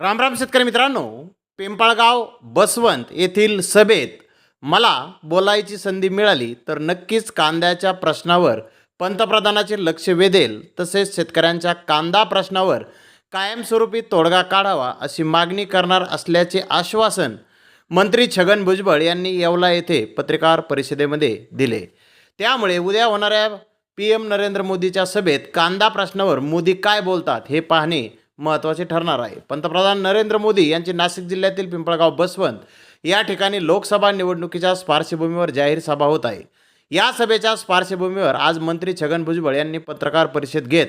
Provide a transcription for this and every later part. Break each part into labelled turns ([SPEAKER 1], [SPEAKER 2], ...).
[SPEAKER 1] रामराम शेतकरी मित्रांनो पिंपळगाव बसवंत येथील सभेत मला बोलायची संधी मिळाली तर नक्कीच कांद्याच्या प्रश्नावर पंतप्रधानाचे लक्ष वेधेल तसेच शेतकऱ्यांच्या कांदा प्रश्नावर कायमस्वरूपी तोडगा काढावा अशी मागणी करणार असल्याचे आश्वासन मंत्री छगन भुजबळ यांनी येवला येथे पत्रकार परिषदेमध्ये दिले. त्यामुळे उद्या होणाऱ्या पी एम नरेंद्र मोदीच्या सभेत कांदा प्रश्नावर मोदी काय बोलतात हे पाहणे महत्त्वाचे ठरणार आहे. पंतप्रधान नरेंद्र मोदी यांची नाशिक जिल्ह्यातील पिंपळगाव बसवंत या ठिकाणी लोकसभा निवडणुकीच्या पार्श्वभूमीवर जाहीर सभा होत आहे. या सभेच्या पार्श्वभूमीवर आज मंत्री छगन भुजबळ यांनी पत्रकार परिषद घेत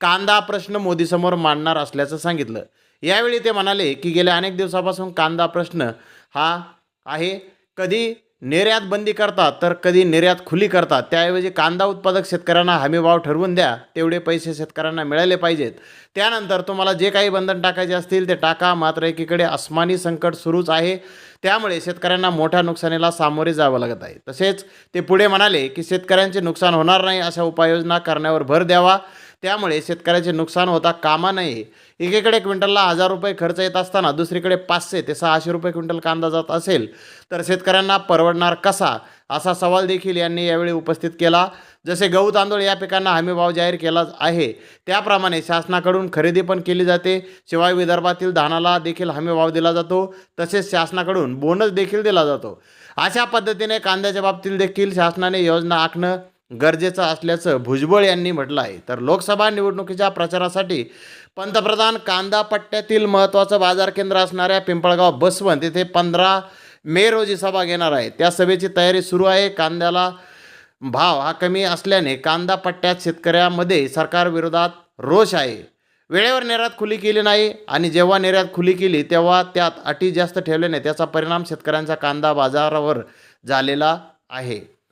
[SPEAKER 1] कांदा प्रश्न मोदीसमोर मांडणार असल्याचं सांगितलं. यावेळी ते म्हणाले की गेल्या अनेक दिवसापासून कांदा प्रश्न हा आहे. कधी निर्यात बंदी करतात तर कधी निर्यात खुली करतात. त्याऐवजी कांदा उत्पादक शेतकऱ्यांना हमीभाव ठरवून द्या तेवढे पैसे शेतकऱ्यांना मिळाले पाहिजेत. त्यानंतर तुम्हाला जे काही बंधन टाकायचे असतील ते टाका. मात्र एकीकडे अस्मानी संकट सुरूच आहे. त्यामुळे शेतकऱ्यांना मोठ्या नुकसानीला सामोरे जावं लागत आहे. तसेच ते पुढे म्हणाले की शेतकऱ्यांचे नुकसान होणार नाही अशा उपाययोजना करण्यावर भर द्यावा. त्यामुळे शेतकऱ्याचे नुकसान होता कामा नये. एकीकडे क्विंटलला हजार रुपये खर्च येत असताना दुसरीकडे पाचशे ते सहाशे रुपये क्विंटल कांदा जात असेल तर शेतकऱ्यांना परवडणार कसा? असा सवाल देखील यांनी यावेळी उपस्थित केला. जसे गहू तांदूळ या पिकांना हमीभाव जाहीर केला आहे त्याप्रमाणे शासनाकडून खरेदी पण केली जाते. शिवाय विदर्भातील धानाला देखील हमीभाव दिला जातो तसेच शासनाकडून बोनस देखील दिला जातो. अशा पद्धतीने कांद्याच्या बाबतीत देखील शासनाने योजना आखणं गरजेचं असल्याचं भुजबळ यांनी म्हटलं आहे. तर लोकसभा निवडणुकीच्या प्रचारासाठी पंतप्रधान कांदा पट्ट्यातील महत्त्वाचं बाजार केंद्र असणाऱ्या पिंपळगाव बसवंत येथे पंधरा मे रोजी सभा घेणार आहे त्या सभेची तयारी सुरू आहे. कांद्याला भाव हा कमी असल्याने कांदा पट्ट्यात शेतकऱ्यामध्ये सरकारविरोधात रोष आहे. वेळेवर निर्यात खुली केली नाही आणि जेव्हा निर्यात खुली केली तेव्हा त्यात अटी जास्त ठेवल्याने त्याचा परिणाम शेतकऱ्यांचा कांदा बाजारावर झालेला आहे.